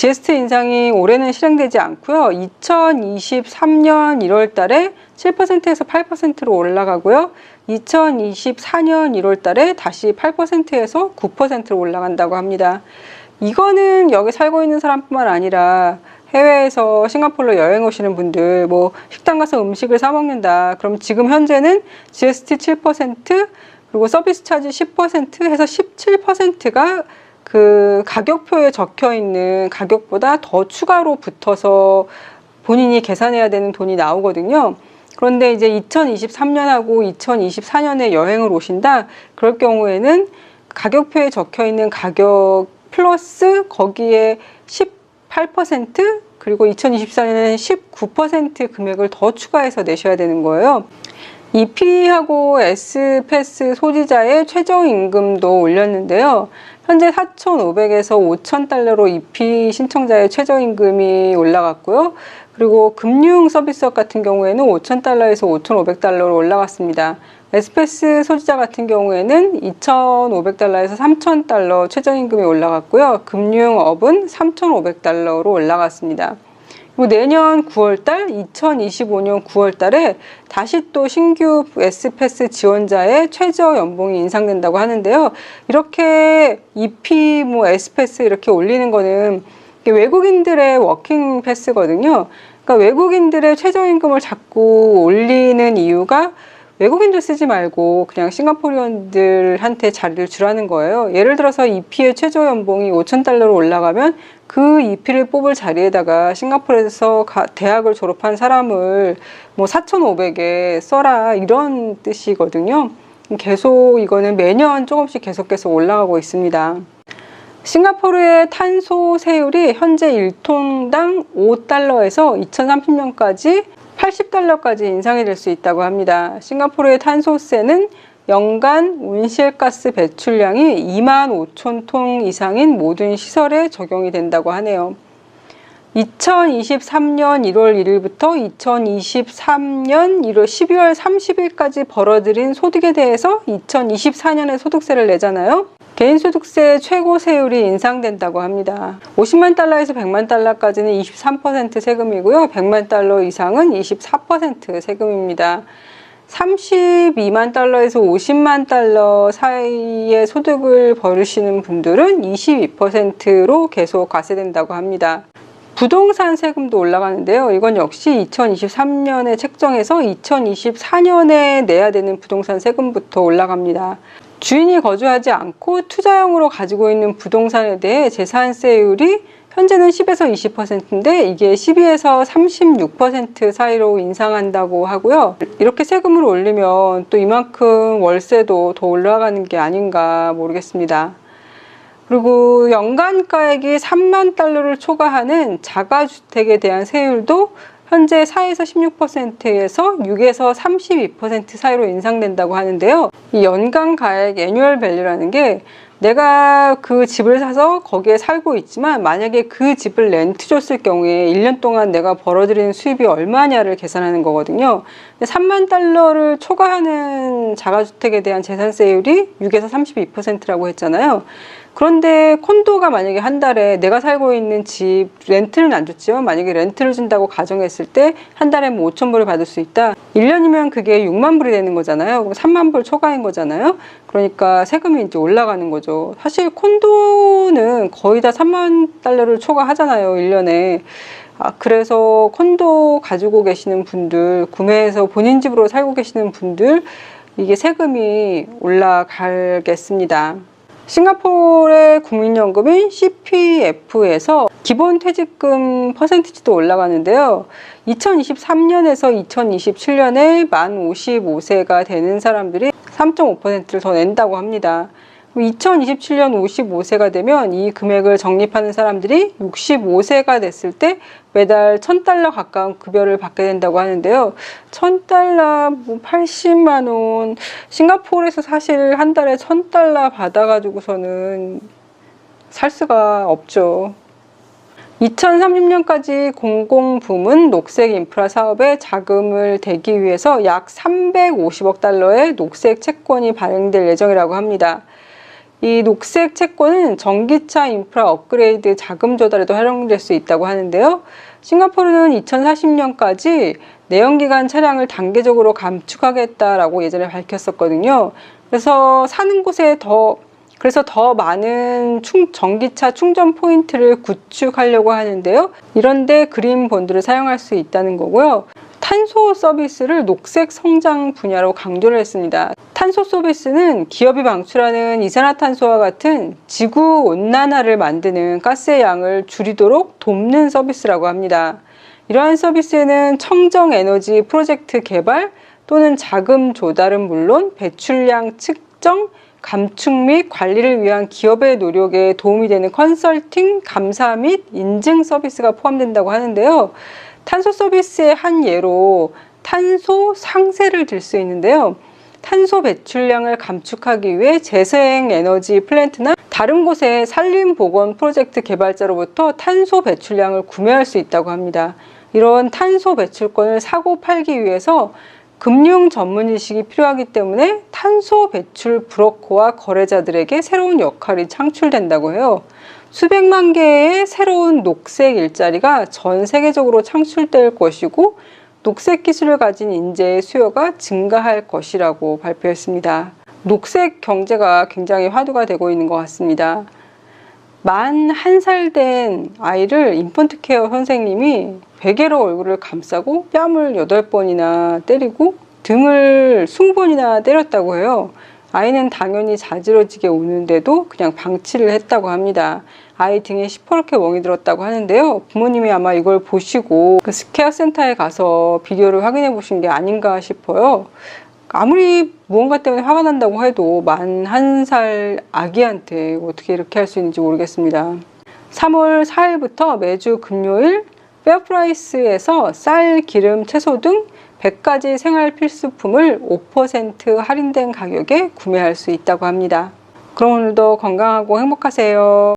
GST 인상이 올해는 실행되지 않고요. 2023년 1월 달에 7%에서 8%로 올라가고요. 2024년 1월 달에 다시 8%에서 9%로 올라간다고 합니다. 이거는 여기 살고 있는 사람뿐만 아니라 해외에서 싱가포르로 여행 오시는 분들 뭐 식당 가서 음식을 사 먹는다. 그럼 지금 현재는 GST 7% 그리고 서비스 차지 10% 해서 17%가 그 가격표에 적혀 있는 가격보다 더 추가로 붙어서 본인이 계산해야 되는 돈이 나오거든요. 그런데 이제 2023년하고 2024년에 여행을 오신다. 그럴 경우에는 가격표에 적혀 있는 가격 플러스 거기에 18% 그리고 2024년에는 19% 금액을 더 추가해서 내셔야 되는 거예요. EP하고 S패스 소지자의 최저임금도 올렸는데요. 현재 4,500에서 5,000달러로 EP 신청자의 최저임금이 올라갔고요. 그리고 금융 서비스업 같은 경우에는 5,000달러에서 5,500달러로 올라갔습니다. 에스페스 소지자 같은 경우에는 2,500달러에서 3,000달러 최저임금이 올라갔고요. 금융업은 3,500달러로 올라갔습니다. 내년 9월달, 2025년 9월달에 다시 또 신규 S패스 지원자의 최저 연봉이 인상된다고 하는데요. 이렇게 EP, 뭐 S패스 이렇게 올리는 거는 외국인들의 워킹 패스거든요. 그러니까 외국인들의 최저임금을 자꾸 올리는 이유가 외국인들 쓰지 말고 그냥 싱가포르언들한테 자리를 주라는 거예요. 예를 들어서 EP의 최저 연봉이 5천 달러로 올라가면 그 EP를 뽑을 자리에다가 싱가포르에서 가, 대학을 졸업한 사람을 뭐 4,500에 써라 이런 뜻이거든요. 계속 이거는 매년 조금씩 계속해서 올라가고 있습니다. 싱가포르의 탄소 세율이 현재 1톤당 5달러에서 2030년까지 80달러까지 인상이 될 수 있다고 합니다. 싱가포르의 탄소세는 연간 온실가스 배출량이 2만 5천 톤 이상인 모든 시설에 적용이 된다고 하네요. 2023년 1월 1일부터 2023년 1월 12월 30일까지 벌어들인 소득에 대해서 2024년에 소득세를 내잖아요. 개인소득세 최고 세율이 인상된다고 합니다. 50만 달러에서 100만 달러까지는 23% 세금이고요. 100만 달러 이상은 24% 세금입니다. 32만 달러에서 50만 달러 사이의 소득을 벌으시는 분들은 22%로 계속 과세된다고 합니다. 부동산 세금도 올라가는데요. 이건 역시 2023년에 책정해서 2024년에 내야 되는 부동산 세금부터 올라갑니다. 주인이 거주하지 않고 투자용으로 가지고 있는 부동산에 대해 재산세율이 현재는 10에서 20%인데 이게 12에서 36% 사이로 인상한다고 하고요. 이렇게 세금을 올리면 또 이만큼 월세도 더 올라가는 게 아닌가 모르겠습니다. 그리고 연간가액이 3만 달러를 초과하는 자가주택에 대한 세율도 현재 4에서 16%에서 6에서 32% 사이로 인상된다고 하는데요. 이 연간 가액 애뉴얼 밸류라는 게 내가 그 집을 사서 거기에 살고 있지만 만약에 그 집을 렌트 줬을 경우에 1년 동안 내가 벌어들이는 수입이 얼마냐를 계산하는 거거든요. 3만 달러를 초과하는 자가주택에 대한 재산세율이 6에서 32%라고 했잖아요. 그런데 콘도가 만약에 한 달에 내가 살고 있는 집 렌트는 안 줬지만 만약에 렌트를 준다고 가정했을 때 한 달에 뭐 5천 불을 받을 수 있다. 1년이면 그게 6만 불이 되는 거잖아요. 그럼 3만 불 초과인 거잖아요. 그러니까 세금이 이제 올라가는 거죠. 사실 콘도는 거의 다 3만 달러를 초과하잖아요. 1년에. 아, 그래서 콘도 가지고 계시는 분들, 구매해서 본인 집으로 살고 계시는 분들, 이게 세금이 올라가겠습니다. 싱가포르의 국민연금인 CPF에서 기본 퇴직금 퍼센티지도 올라가는데요. 2023년에서 2027년에 만 55세가 되는 사람들이 3.5%를 더 낸다고 합니다. 2027년 55세가 되면 이 금액을 적립하는 사람들이 65세가 됐을 때 매달 1000달러 가까운 급여를 받게 된다고 하는데요. 1000달러, 뭐 80만 원. 싱가포르에서 사실 한 달에 1000달러 받아 가지고서는 살 수가 없죠. 2030년까지 공공부문 녹색 인프라 사업에 자금을 대기 위해서 약 350억 달러의 녹색 채권이 발행될 예정이라고 합니다. 이 녹색 채권은 전기차 인프라 업그레이드 자금 조달에도 활용될 수 있다고 하는데요. 싱가포르는 2040년까지 내연기관 차량을 단계적으로 감축하겠다라고 예전에 밝혔었거든요. 그래서 사는 곳에 더 그래서 더 많은 충, 전기차 충전 포인트를 구축하려고 하는데요. 이런데 그린 본드를 사용할 수 있다는 거고요. 탄소 서비스를 녹색 성장 분야로 강조를 했습니다. 탄소 서비스는 기업이 방출하는 이산화탄소와 같은 지구 온난화를 만드는 가스의 양을 줄이도록 돕는 서비스라고 합니다. 이러한 서비스에는 청정 에너지 프로젝트 개발 또는 자금 조달은 물론 배출량 측정, 감축 및 관리를 위한 기업의 노력에 도움이 되는 컨설팅, 감사 및 인증 서비스가 포함된다고 하는데요. 탄소 서비스의 한 예로 탄소 상세를 들 수 있는데요. 탄소 배출량을 감축하기 위해 재생 에너지 플랜트나 다른 곳의 산림 보건 프로젝트 개발자로부터 탄소 배출량을 구매할 수 있다고 합니다. 이런 탄소 배출권을 사고 팔기 위해서 금융 전문 지식이 필요하기 때문에 탄소 배출 브로커와 거래자들에게 새로운 역할이 창출된다고 해요. 수백만 개의 새로운 녹색 일자리가 전 세계적으로 창출될 것이고 녹색 기술을 가진 인재의 수요가 증가할 것이라고 발표했습니다. 녹색 경제가 굉장히 화두가 되고 있는 것 같습니다. 만 한 살 된 아이를 인펀트 케어 선생님이 베개로 얼굴을 감싸고 뺨을 여덟 번이나 때리고 등을 20번이나 때렸다고 해요. 아이는 당연히 자지러지게 우는데도 그냥 방치를 했다고 합니다. 아이 등에 시퍼렇게 멍이 들었다고 하는데요. 부모님이 아마 이걸 보시고 그 스케어 센터에 가서 비디오를 확인해 보신 게 아닌가 싶어요. 아무리 무언가 때문에 화가 난다고 해도 만 한 살 아기한테 어떻게 이렇게 할 수 있는지 모르겠습니다. 3월 4일부터 매주 금요일 페어프라이스에서 쌀, 기름, 채소 등 100가지 생활 필수품을 5% 할인된 가격에 구매할 수 있다고 합니다. 그럼 오늘도 건강하고 행복하세요.